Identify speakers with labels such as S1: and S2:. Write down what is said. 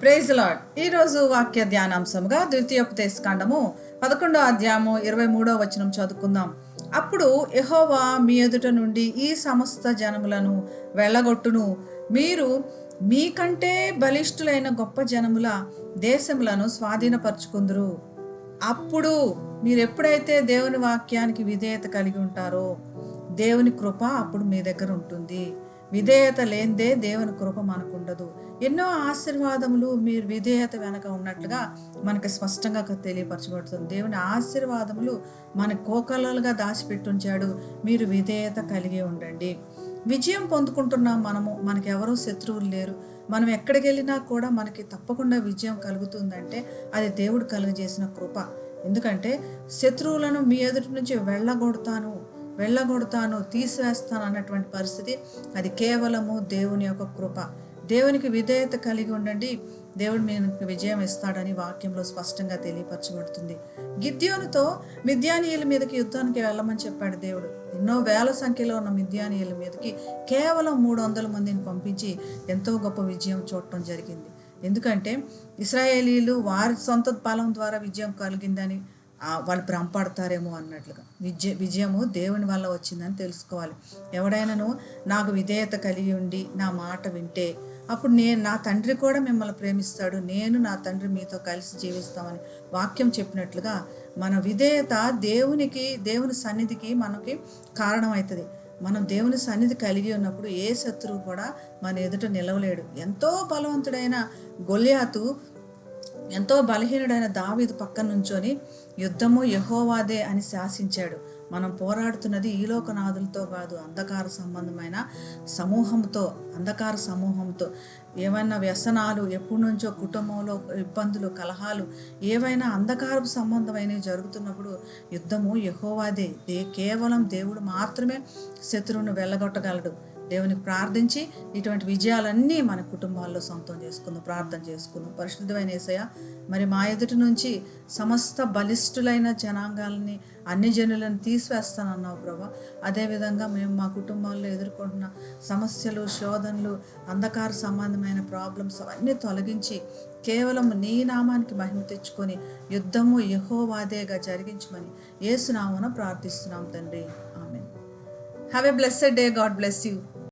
S1: Praise lord ఈరోజు వాక్య ధ్యానాంశముగా ద్వితీయోపదేశ కాండము పదకొండో అధ్యాయము ఇరవై మూడో వచనం చదువుకుందాం. అప్పుడు ఎహోవా మీ ఎదుట నుండి ఈ సమస్త జనములను వెళ్ళగొట్టును. మీరు మీకంటే బలిష్ఠులైన గొప్ప జనముల దేశములను స్వాధీనపరుచుకుందరు. అప్పుడు మీరు ఎప్పుడైతే దేవుని వాక్యానికి విధేయత కలిగి ఉంటారో దేవుని కృప అప్పుడు మీ దగ్గర ఉంటుంది. విధేయత లేనిదే దేవుని కృప మనకు ఉండదు ఎన్నో ఆశీర్వాదములు మీరు విధేయత వెనక ఉన్నట్లుగా మనకు స్పష్టంగా తెలియపరచబడుతుంది. దేవుని ఆశీర్వాదములు మన కోకలలుగా దాచిపెట్టుంచాడు. మీరు విధేయత కలిగి ఉండండి. విజయం పొందుకుంటున్నాం మనము మనకెవరూ ఎవరూ శత్రువులు లేరు. మనం ఎక్కడికి వెళ్ళినా కూడా మనకి తప్పకుండా విజయం కలుగుతుందంటే అది దేవుడు కలుగజేసిన కృప. ఎందుకంటే శత్రువులను మీ ఎదుటి నుంచి వెళ్ళగొడతాను వెళ్ళగొడతాను తీసివేస్తాను అన్నటువంటి పరిస్థితి అది కేవలము దేవుని యొక్క కృప. దేవునికి విధేయత కలిగి ఉండండి. దేవుడు మీకు విజయం ఇస్తాడని వాక్యంలో స్పష్టంగా తెలియపరచబడుతుంది. గిద్యోనుతో మిద్యానీయుల మీదకి యుద్ధానికి వెళ్ళమని చెప్పాడు దేవుడు. ఎన్నో వేల సంఖ్యలో ఉన్న మిద్యానీయుల మీదకి కేవలం మూడు వందల మందిని పంపించి ఎంతో గొప్ప విజయం చూడటం జరిగింది. ఎందుకంటే ఇస్రాయేలీలు వారి సొంత బలం ద్వారా విజయం కలిగిందని వాళ్ళు భ్రమపడతారేమో అన్నట్లుగా. విజయ విజయము దేవుని వల్ల వచ్చిందని తెలుసుకోవాలి. ఎవడైనాను నాకు విధేయత కలిగి ఉండి నా మాట వింటే అప్పుడు నేను నా తండ్రి కూడా మిమ్మల్ని ప్రేమిస్తాడు. నేను నా తండ్రి మీతో కలిసి జీవిస్తామని వాక్యం చెప్పినట్లుగా మన విధేయత దేవునికి దేవుని సన్నిధికి మనకి కారణమవుతుంది. మనం దేవుని సన్నిధి కలిగి ఉన్నప్పుడు ఏ శత్రువు కూడా మన ఎదుట నిలవలేడు. ఎంతో బలవంతుడైన గొల్యాతు ఎంతో బలహీనుడైన దావీదు పక్కన నుంచొని యుద్ధము యహోవాదే అని శాసించాడు. మనం పోరాడుతున్నది ఈలోకనాథులతో కాదు అంధకార సంబంధమైన సమూహంతో అంధకార సమూహంతో. ఏవైనా వ్యసనాలు ఎప్పటి నుంచో కుటుంబంలో ఇబ్బందులు కలహాలు ఏవైనా అంధకారపు సంబంధమైనవి జరుగుతున్నప్పుడు యుద్ధము యహోవాదే. దే కేవలం దేవుడు మాత్రమే శత్రువును వెళ్ళగొట్టగలడు. దేవునికి ప్రార్థించి ఇటువంటి విజయాలన్నీ మన కుటుంబాల్లో సొంతం చేసుకుందాం ప్రార్థన చేసుకుందాం. పరిశుద్ధమైన ఏసయ మరి మా ఎదుటి నుంచి సమస్త బలిష్ఠులైన జనాంగాలని అన్ని జనులను తీసివేస్తానన్నావు ప్రభా. అదేవిధంగా మేము మా కుటుంబాల్లో ఎదుర్కొంటున్న సమస్యలు శోధనలు అంధకార సంబంధమైన ప్రాబ్లమ్స్ అవన్నీ తొలగించి కేవలం నీ నామానికి మహిమ తెచ్చుకొని యుద్ధము యహోవాదేగా జరిగించమని ఏసునామన ప్రార్థిస్తున్నాం తండ్రి. ఆమె have a blessed day God bless you